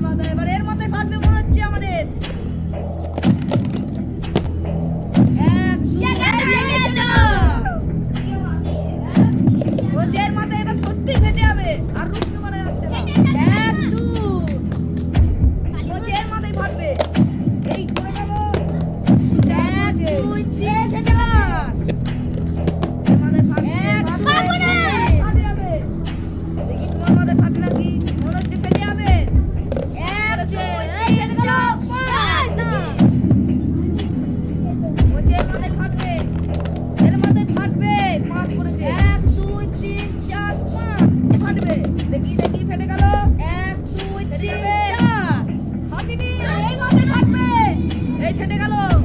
মাথায় এবার এর মাথায় ফাটবে এই ফেটে গেল।